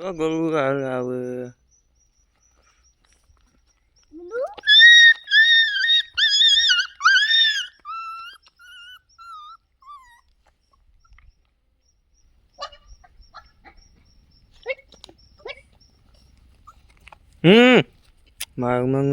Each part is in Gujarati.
ગળું આવે આવે હમ માર મંગ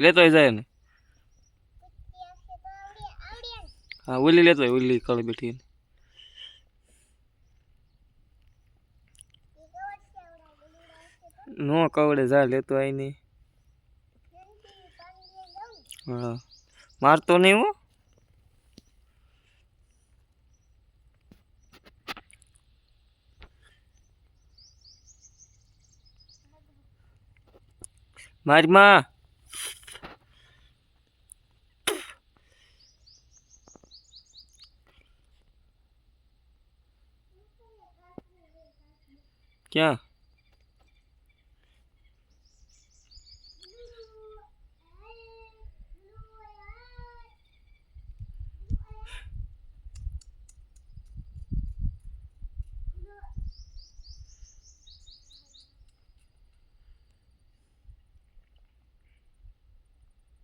લેતો જાય ને? હા, ઓલી લેતો હોય, ઓલી કાળી બેઠી નો કવડે જા, લેતો આઈ નહીં. હા. મારતો નહીં હું. મારી માં. क्या